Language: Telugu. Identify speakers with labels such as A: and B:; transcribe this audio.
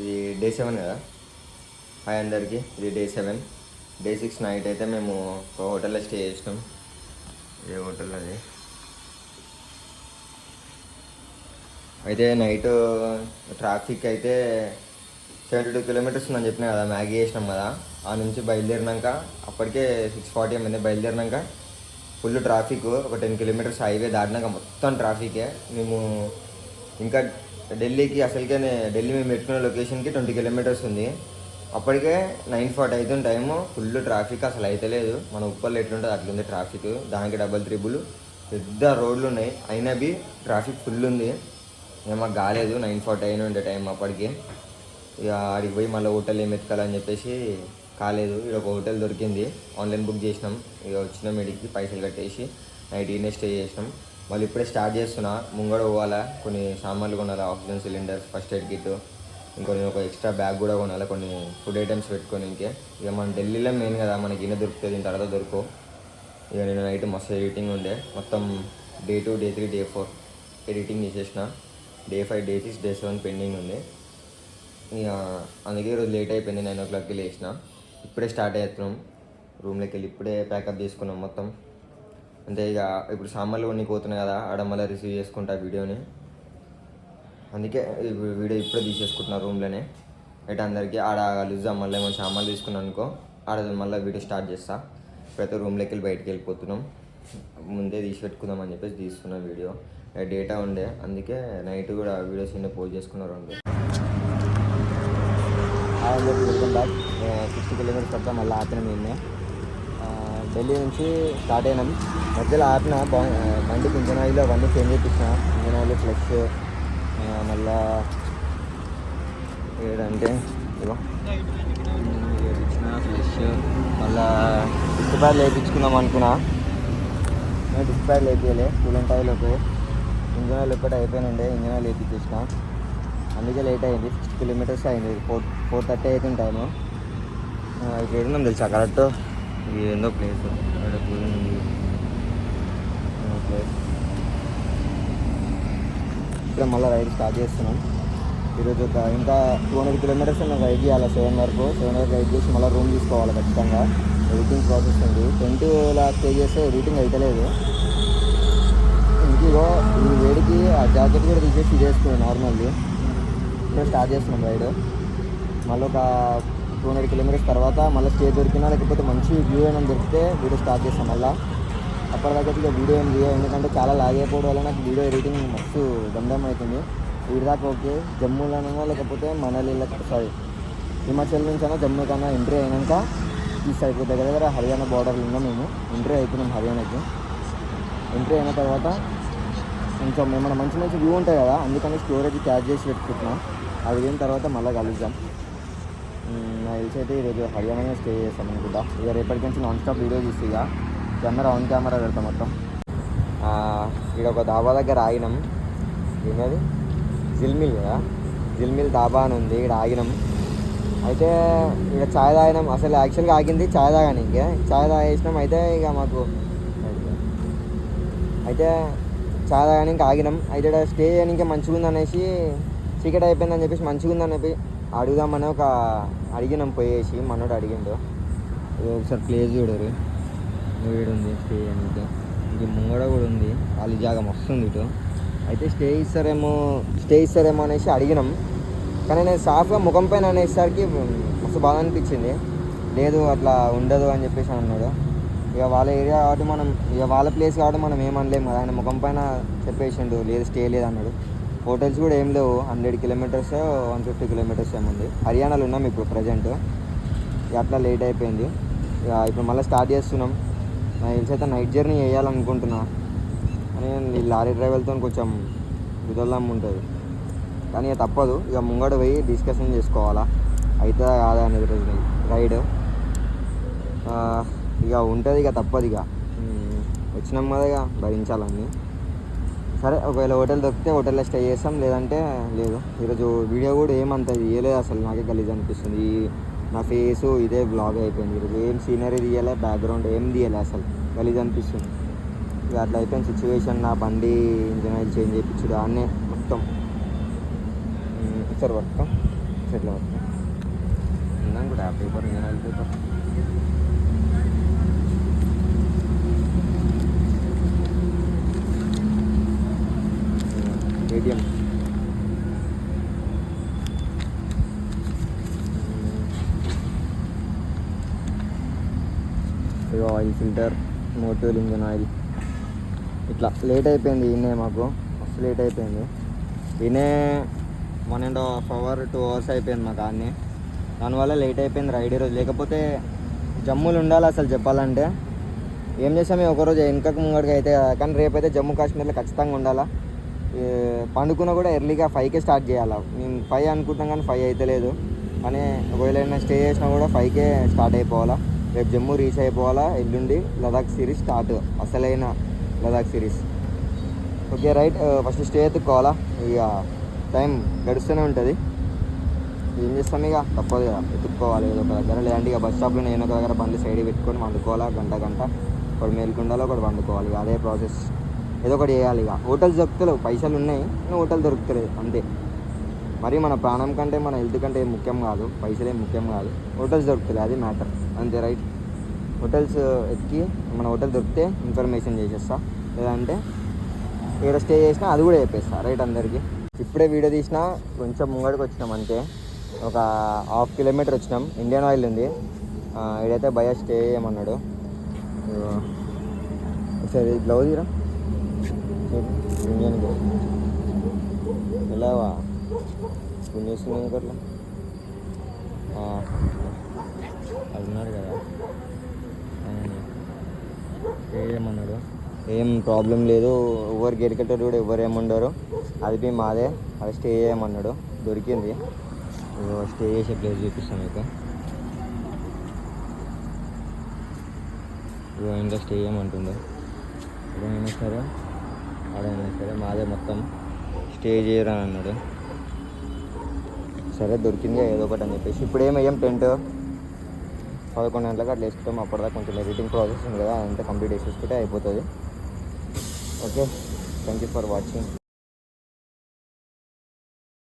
A: ఇది డే సెవెన్ కదా? హాయ్ అందరికీ ఇది day seven day six night అయితే మేము ఒక హోటల్లో స్టే చేసినాం. ఏ హోటల్ అది? అయితే నైట్ ట్రాఫిక్ అయితే సెవెంటీ టూ కిలోమీటర్స్ ఉందని చెప్పిన కదా మ్యాగీ చేసినాం కదా. ఆ నుంచి బయలుదేరినాక అప్పటికే సిక్స్ ఫార్టీ ఏమైంది బయలుదేరినాక ఫుల్ ట్రాఫిక్ ఒక టెన్ కిలోమీటర్స్ హైవే దాటినాక మొత్తం ట్రాఫికే మేము ఇంకా ఢిల్లీకి అసలుకే ఢిల్లీ మేము పెట్టుకున్న లొకేషన్కి ట్వంటీ కిలోమీటర్స్ ఉంది. అప్పటికే నైన్ ఫార్టీ అవుతుంది టైము ఫుల్ ట్రాఫిక్ అసలు అయితలేదు మన ఉప్పల్లో ఎట్లుంటుంది అట్లుంది ట్రాఫిక్. దానికి డబల్ త్రిబుల్. పెద్ద రోడ్లు ఉన్నాయి. అయినా బి ట్రాఫిక్ ఫుల్ ఉంది. ఇక మాకు కాలేదు. నైన్ ఫార్టీ అయిన ఉండే టైం అప్పటికి. ఇక ఆడికి పోయి మళ్ళీ హోటల్ ఏం ఎత్తుకోవాలని చెప్పేసి కాలేదు. ఇక్కడ ఒక హోటల్ దొరికింది. ఆన్లైన్ బుక్ చేసినాం. ఇక వచ్చినాం ఇడికి పైసలు కట్టేసి. నైట్ ఈనే స్టే చేసినాం. మళ్ళీ ఇప్పుడే స్టార్ట్ చేస్తున్నా. ముంగడ పోవాలా కొన్ని సామాన్లు కొనాలి oxygen cylinders first aid kit ఇంకొన్ని ఒక ఎక్స్ట్రా బ్యాగ్ కూడా కొనాలి కొన్ని ఫుడ్ ఐటమ్స్ పెట్టుకొని ఇంకే. ఇక మన ఢిల్లీలో మెయిన్ కదా మనకి గిన్నె దొరుకుతుంది దీని తర్వాత దొరుకు. ఇక నేను నైట్ మస్తు ఎడిటింగ్ ఉండే. మొత్తం day two day three day four editing చేసేసిన. Day five day six day seven pending ఉంది ఇక అందుకే ఈరోజు లేట్ అయిపోయింది నైన్ ఓ క్లాక్కి లేచిన ఇప్పుడే స్టార్ట్ అవుతున్నాం రూమ్లోకి వెళ్ళి ఇప్పుడే ప్యాకప్ చేసుకున్నాం మొత్తం. అంటే ఇక ఇప్పుడు సామాన్లు కొన్ని పోతున్నాయి కదా ఆడ మళ్ళీ రిసీవ్ చేసుకుంటా వీడియోని. అందుకే వీడియో ఇప్పుడే తీసేసుకుంటున్నా రూమ్లోనే. అయితే అందరికీ ఆడ కలుద్దాం మళ్ళీ ఏమైనా సామాన్లు తీసుకున్నాను అనుకో ఆడ మళ్ళీ వీడియో స్టార్ట్ చేస్తా. ఇప్పుడైతే రూమ్లోకి వెళ్ళి బయటికి వెళ్ళిపోతున్నాం. ముందే తీసి పెట్టుకుందాం అని చెప్పేసి తీసుకున్న వీడియో. డేటా ఉండే అందుకే నైట్ కూడా వీడియోస్ అన్నీ పోస్ట్ చేసుకున్నారు అండి.
B: Welcome back. సిక్స్టీ కిలోమీటర్స్ పడతాం మళ్ళీ ఆపినాం నిన్నే. ఢిల్లీ నుంచి స్టార్ట్ అయినాం. మధ్యలో ఆపిన బా- ఆ, బండికి ఇంజన్ ఆయిల్ అవన్నీ చేంజ్ చేయించిన ఇంజన్ ఆయిల్ ఫ్లెక్స్ మళ్ళా ఏడంటే ఇదిగో. వేయించిన ఫ్లెష్ మళ్ళా డిస్క్ ప్యాడ్ వేయించుకుందాం అనుకున్నా. నేను డిస్క్ ప్యాడ్ వేపించలే కూలెంట్ ఆయిల్ ఒకటి ఇంజన్ ఆయిల్ ఒక్కటి అయిపోయినండే ఇంజన్ ఆయిల్ వేయించేసిన అందుకే లేట్ అయింది. సిక్స్ కిలోమీటర్స్ అయింది. ఫోర్ ఫోర్ థర్టీ అవుతుంది టైము ఇక్కడ ఏడున్నాం తెలుసా? కరెక్ట్? ఇది ఏందో ప్లేస్ ప్లేస్ ఇక్కడ మళ్ళీ రైడ్ స్టార్ట్ చేస్తున్నాం. ఈరోజు ఒక ఇంకా టూ హండ్రెడ్ కిలోమీటర్స్ మేము రైడ్ చేయాలి సెవెన్ వరకు. సెవెన్ వరకు రైడ్ చేసి మళ్ళీ రూమ్ తీసుకోవాలి ఖచ్చితంగా. ఎడిటింగ్ ప్రాసెస్ ఉంది. టెంట్లో స్టే చేస్తే ఎడిటింగ్ అవుతలేదు ఇంకో ఈ వేడికి ఆ జాకెట్ కూడా తీసేసి వేసుకున్నాను నార్మల్ది ఇప్పుడు స్టార్ట్ చేస్తున్నాం రైడ్ మళ్ళీ ఒక టూ హండ్రెడ్ కిలోమీటర్స్ తర్వాత మళ్ళీ స్టే దొరికినా లేకపోతే మంచి వ్యూ అయినా దొరికితే వీడియో స్టార్ట్ చేస్తాం మళ్ళీ. అప్పటిదాకా ఇక వీడియో ఏం తీయ ఎందుకంటే చాలా లాగ్ అయిపోవడం వల్ల నాకు వీడియో ఎడిటింగ్ మస్తు దండం అవుతుంది. వీడి దాకా ఓకే జమ్మూలోనైనా లేకపోతే మనలి సారీ హిమాచల్ నుంచి అయినా జమ్మూ కన్నా ఎంట్రీ అయినాక ఈ సైడ్ దగ్గర దగ్గర హర్యానా బార్డర్లో ఉన్నాం మేము. ఎంట్రీ అయిపోయినాం హర్యానాకి. ఎంట్రీ అయిన తర్వాత కొంచెం ఏమైనా మంచి మంచి వ్యూ ఉంటాయి కదా అందుకని స్టోరేజ్ క్యాచ్ చేసి పెట్టుకుంటున్నాం. అది అయిన తర్వాత మళ్ళీ కలుద్దాం. నాకు తెలిసి అయితే ఈరోజు హర్యానానే స్టే చేస్తాం అనుకుంటా. ఇక రేపటి నుంచి నాన్ స్టాప్ వీడియో తీసి ఇక కెమెరా ఆన్ కెమెరా పెడతాం మొత్తం. ఇక్కడ ఒక దాబా దగ్గర ఆగినాం. ఏమది జిల్మిల్ కదా? జిల్మిల్ దాబా అని ఉంది ఇక్కడ ఆగినాం. అయితే ఇక ఛాయ్ తాగినాం. అసలు యాక్చువల్గా ఆగింది ఛాయ్ తాగానికి ఛాయ్ తాగేసినాం. అయితే ఇక మాకు అయితే ఛాయ్ తాగడానికి ఆగినాం. అయితే ఈడ స్టే చేయడానికి మంచిగా ఉందనేసి చీకటి అయిపోయిందని చెప్పేసి మంచిగా ఉందని చెప్పి అడుగుదామని ఒక అడిగినాం పోయేసి మనోడు అడిగిండు. ఒకసారి ప్లేస్ చూడరు. వీడుంది స్టే చేయడానికి ఇంక ముంగడ కూడా ఉంది. ఖాళీ జాగా వస్తుంది ఇటు. అయితే స్టే ఇస్తారేమో స్టే ఇస్తారేమో అనేసి అడిగినాం. కానీ నేను సాఫ్గా ముఖం పైన అనేసరికి మస్తు బాధ అనిపించింది. లేదు అట్లా ఉండదు అని చెప్పేసి అన్నాడు. ఇక వాళ్ళ ఏరియా కాబట్టి మనం ఇక వాళ్ళ ప్లేస్ కాబట్టి మనం ఏమనలేము కదా. ఆయన ముఖం పైన చెప్పేసిండు లేదు స్టే లేదు అన్నాడు. హోటల్స్ కూడా ఏం లేవు. Hundred kilometres one fifty kilometres ఏముంది హర్యానాలో ఉన్నాం ఇప్పుడు ప్రజెంట్. ఇక అట్లా లేట్ అయిపోయింది. ఇక ఇప్పుడు మళ్ళీ స్టార్ట్ చేస్తున్నాం. నాకు తెలిసి అయితే నైట్ జర్నీ వేయాలనుకుంటున్నా కానీ ఈ లారీ డ్రైవర్తో కొంచెం విదల్లం ఉంటుంది. కానీ ఇక తప్పదు. ఇక ముంగడ పోయి డిస్కషన్ చేసుకోవాలా. అవుతుందా కాదా అనేది రోజు రైడ్. ఇక ఉంటుంది ఇక తప్పదు ఇక. వచ్చినాం కదా ఇక. భరించాలన్నీ సరే ఒకవేళ హోటల్ దొరికితే హోటల్లో స్టే చేస్తాం లేదంటే లేదు. ఈరోజు వీడియో కూడా ఏమంత తీయలేదు అసలు నాకే గలీజ్ అనిపిస్తుంది. నా ఫేసు ఇదే బ్లాగ్ అయిపోయింది. ఈరోజు ఏం సీనరీ తీయలే బ్యాక్గ్రౌండ్ ఏం తీయలే అసలు గలీజ్ అనిపిస్తుంది. ఇక అట్లా అయిపోయిన సిచ్యువేషన్ నా బండి ఇంజన్ ఆయిల్ చేంజ్ చేయించుడు అన్నీ మొత్తం. సరే వర్క్ సెట్ల వర్క్ ఎట్లా కూడా ఆ paper engine oil paper ATM oil filter Motul engine oil. ఇట్లా లేట్ అయిపోయింది ఈయనే మాకు. మస్తు లేట్ అయిపోయింది. ఈయనే one and half hour two hours అయిపోయింది మాకు అన్నీ దానివల్ల లేట్ అయిపోయింది రైడ్ ఈరోజు. లేకపోతే జమ్ములు ఉండాలి అసలు చెప్పాలంటే. ఏం చేసాము ఒకరోజు వెనకకు ముంగడికి అయితే కానీ కానీ రేపైతే జమ్మూ కాశ్మీర్లో ఖచ్చితంగా ఉండాలా? పండుకున్న కూడా ఎర్లీగా ఫైవ్కే స్టార్ట్ చేయాలి? మేము ఫైవ్ అనుకుంటాం కానీ ఫైవ్ అయితే లేదు. కానీ ఒకవేళ ఏమైనా స్టే చేసినా కూడా ఫైవ్కే స్టార్ట్ అయిపోవాలా? రేపు జమ్మూ రీచ్ అయిపోవాలా? ఎల్లుండి లదాఖ్ సిరీస్ స్టార్ట్. అసలైన Ladakh series. Okay right. First stay ఎత్తుకోవాలా ఇక టైం గడుస్తూనే ఉంటుంది. ఏం చేస్తాం ఇక? తప్పదు కదా. ఎత్తుక్కోవాలి. ఏదో ఒక దగ్గర లేదంటే ఇక బస్ స్టాప్లో నేను ఒక దగ్గర బండి సైడ్ పెట్టుకొని వండుకోవాలా? గంట గంట. ఒకటి మేలుకుండాలో ఒకటి వండుకోవాలి. ఇక అదే ప్రాసెస్. ఏదో ఒకటి చేయాలి ఇక. హోటల్స్ దొరుకుతలేవు పైసలు ఉన్నాయి కానీ హోటల్ దొరుకుతలేదు అంతే. మరి మన ప్రాణం కంటే మన హెల్త్ కంటే ఏం ముఖ్యం కాదు పైసలే ముఖ్యం కాదు. హోటల్స్ దొరుకుతలేదు అది మ్యాటర్ అంతే రైట్ హోటల్స్ ఎక్కి మన హోటల్ దొరికితే ఇన్ఫర్మేషన్ చేసేస్తా. లేదంటే ఇక్కడ స్టే చేసినా అది కూడా చెప్పేస్తా రైట్ అందరికీ? ఇప్పుడే వీడియో తీసినా కొంచెం ముంగడికి వచ్చినాం అంతే. ఒక హాఫ్ కిలోమీటర్ వచ్చినాం. ఇండియన్ ఆయిల్ ఉంది. ఇడైతే ఈడైతే భయ స్టే చేయమన్నాడు. సరే గ్లౌజ్ ఇరా ఇండియన్ గ్లౌజ్ ఎలావా స్పిన్ చేస్తున్నాను అట్లా అది ఉన్నాడు కదా. ఏమన్నాడు? ఏం ప్రాబ్లం లేదు. ఎవరు గేట్ కట్టారు కూడా ఎవరు ఏముండరు అది బి మాదే. అది స్టే చేయమన్నాడు. దొరికింది. స్టే చేసే ప్లేస్ చూపిస్తాను మీకు. ఇంకా స్టే చేయమంటుండే. ఏమైనా సరే ఆడైనా సరే మాదే మొత్తం స్టే చేయరా అన్నాడు. సరే దొరికింది ఏదో ఒకటి అని చెప్పేసి. ఇప్పుడు ఏమయ్యాం టెంట్? పదకొండు గంటలకు అట్లా వేసుకుంటాం. అప్పటిదాకా కొంచెం ఎడిటింగ్ ప్రాసెస్ ఉంది కదా అదంతా కంప్లీట్ చేసేసుకుంటే అయిపోతుంది. Okay thank you for watching.